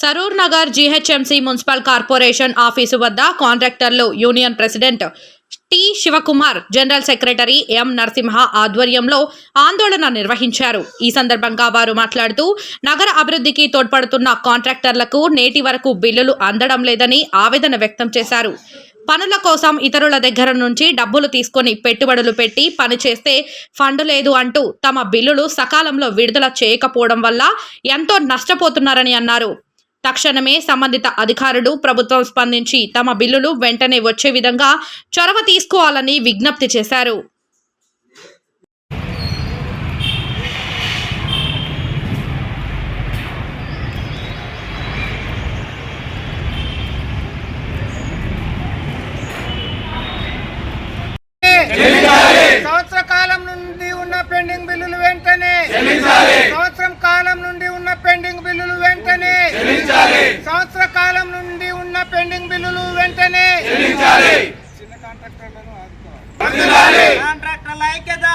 Saroor Nagar GHMC municipal corporation office వద్ద కాంట్రాక్టర్లు union president T Sivakumar general secretary M Narasimha ఆధ్వర్యంలో ఆందోళన నిర్వహించారు. ఈ సందర్భంగా వారు మాట్లాడుతూ నగర అభివృద్ధికి తోడ్పడుతున్న కాంట్రాక్టర్లకు నేటి వరకు బిల్లులు అందడం లేదని ఆవేదన వ్యక్తం చేశారు. పనుల కోసం ఇతరుల దగ్గర నుంచి డబ్బులు తీసుకొని పెట్టుబడులు పెట్టి పని చేస్తే ఫండ్ లేదు అంటూ తమ బిల్లులు సకాలంలో విడుదల చేయకపోవడం వల్ల ఎంతో నష్టపోతున్నారని అన్నారు. తక్షణమే సంబంధిత అధికారులు ప్రభుత్వం స్పందించి తమ బిల్లులు వెంటనే వచ్చే విధంగా చొరవ తీసుకోవాలని విజ్ఞప్తి చేశారు. సంవత్సర కాలం నుండి ఉన్న పెండింగ్ బిల్లులు వెంటనే. చిన్న కాంట్రాక్టర్లను ఆదుకోవాలి. కాంట్రాక్టర్ల ఐక్యత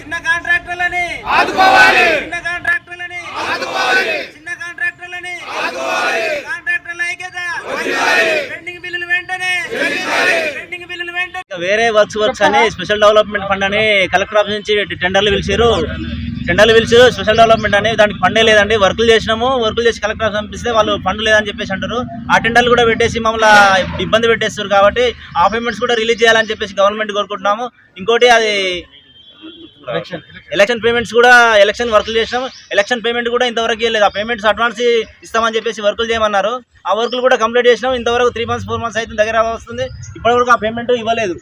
చిన్న కాంట్రాక్టర్లని. ఆదుకోవాలి. చిన్న కాంట్రాక్టర్లని. ఆదుకోవాలి. చిన్న కాంట్రాక్టర్లని. ఆదుకోవాలి. కాంట్రాక్టర్ల ఐక్యత పెండింగ్ బిల్లులు వెంటనే. పెండింగ్ బిల్లులు వెంటనే. ఇంకా వేరే వర్క్స్ వర్క్స్ అని స్పెషల్ డెవలప్మెంట్ ఫండ్ అని కలెక్టర్ ఆఫీస్ నుంచి టెండర్లు పిలిచారు. టెండర్లు పిలిచి స్పెషల్ డెవలప్మెంట్ అని దానికి ఫండే లేదండి. వర్కులు చేసినాము. వర్కులు చేసి కలెక్టర్ పంపిస్తే వాళ్ళు ఫండ్ లేదని చెప్పేసి అంటారు. ఆ టెండర్లు కూడా పెట్టేసి మమ్మల్ని ఇబ్బంది పెట్టేస్తారు కాబట్టి ఆ పేమెంట్స్ కూడా రిలీజ్ చేయాలని చెప్పేసి గవర్నమెంట్ కోరుకుంటున్నాము. ఇంకోటి అది ఎలక్షన్ పేమెంట్స్ కూడా ఎలక్షన్ వర్కులు చేసినాం ఎలక్షన్ పేమెంట్ కూడా ఇంతవరకు ఇవ్వలేదు. ఆ పేమెంట్స్ అడ్వాన్స్ ఇస్తామని చెప్పేసి వర్కులు చేయమన్నారు. ఆ వర్కులు కూడా కంప్లీట్ చేసినాం ఇంతవరకు త్రీ మంత్స్ ఫోర్ మంత్స్ అయితే దగ్గర వస్తుంది. ఇప్పటివరకు ఆ పేమెంట్ ఇవ్వలేదు.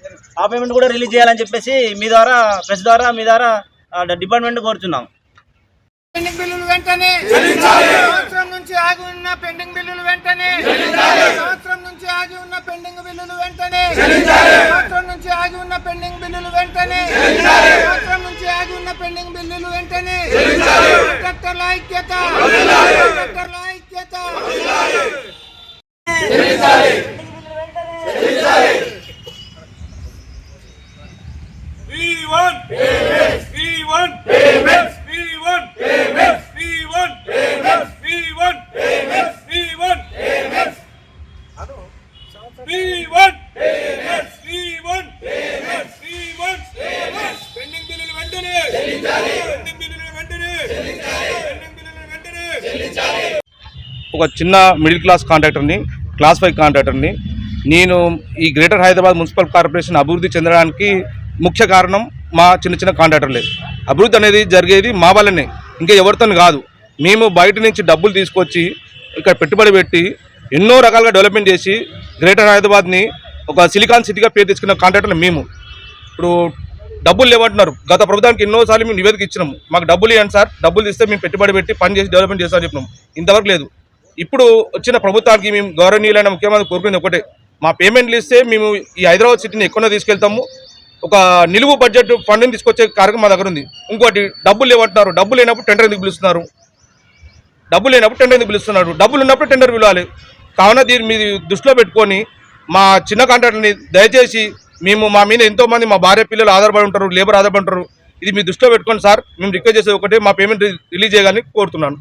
ఆ పేమెంట్ కూడా రిలీజ్ చేయాలని చెప్పేసి మీ ద్వారా ప్రెస్ ద్వారా మీ ద్వారా డిపార్ట్మెంట్ కోరుచున్నాం. పెండింగ్ బిల్లులు వెంటనే సంవత్సరం నుంచి ఆగి ఉన్న పెండింగ్ బిల్లులు వెంటనే సంవత్సరం నుంచి ఆగి ఉన్న పెండింగ్ బిల్లులు వెంటనే సంవత్సరం నుంచి ఆగి ఉన్న పెండింగ్ బిల్లులు వెంటనే సంవత్సరం నుంచి ఆగి ఉన్న పెండింగ్ బిల్లులు వెంటనే కాంట్రాక్టర్ల ఒక చిన్న మిడిల్ క్లాస్ కాంట్రాక్టర్ని క్లాస్ ఫైవ్ కాంట్రాక్టర్ని నేను ఈ గ్రేటర్ హైదరాబాద్ మున్సిపల్ కార్పొరేషన్ అభివృద్ధి చెందడానికి ముఖ్య కారణం మా చిన్న చిన్న కాంట్రాక్టర్లే. అభివృద్ధి అనేది జరిగేది మా వల్లనే ఇంకా ఎవరితో కాదు. మేము బయట నుంచి డబ్బులు తీసుకొచ్చి ఇక్కడ పెట్టుబడి పెట్టి ఎన్నో రకాలుగా డెవలప్మెంట్ చేసి గ్రేటర్ హైదరాబాద్ని ఒక సిలికాన్ సిటీగా పేరు తెచ్చుకున్న కాంట్రాక్టర్లు మేము. ఇప్పుడు డబ్బులు లేవంటున్నారు. గత ప్రభుత్వానికి ఎన్నోసార్లు మేము నివేదిక ఇచ్చినాము. మాకు డబ్బులు ఇవ్వండి సార్ డబ్బులు ఇస్తే మేము పెట్టుబడి పెట్టి పని చేసి డెవలప్మెంట్ చేస్తామని చెప్పినాం ఇంతవరకు లేదు. ఇప్పుడు వచ్చిన ప్రభుత్వానికి మేము గౌరవనీయులైన ముఖ్యమంత్రి కోరుకునేది ఒకటే. మా పేమెంట్లు ఇస్తే మేము ఈ హైదరాబాద్ సిటీని ఎక్కువ తీసుకెళ్తాము. ఒక నిలువు బడ్జెట్ ఫండ్ని తీసుకొచ్చే కార్యక్రమం మా దగ్గర ఉంది. ఇంకోటి డబ్బులు లేవంటున్నారు. డబ్బులు లేనప్పుడు టెండర్ ఎందుకు పిలుస్తున్నారు? డబ్బులు లేనప్పుడు టెండర్ ఎందుకు పిలుస్తున్నారు? డబ్బులు ఉన్నప్పుడు టెండర్ పిలవాలి. కావున దీన్ని మీరు దృష్టిలో పెట్టుకొని మా చిన్న కాంట్రాక్టర్ని దయచేసి మేము మా మీద ఎంతోమంది మా భార్య పిల్లలు ఆధారపడి ఉంటారు లేబర్ ఆధారపడి ఉంటారు. ఇది మీ దృష్టిలో పెట్టుకోండి సార్ మేము రిక్వెస్ట్ చేసేది ఒకటే. మా పేమెంట్ రిలీజ్ చేయాలని కోరుతున్నాను.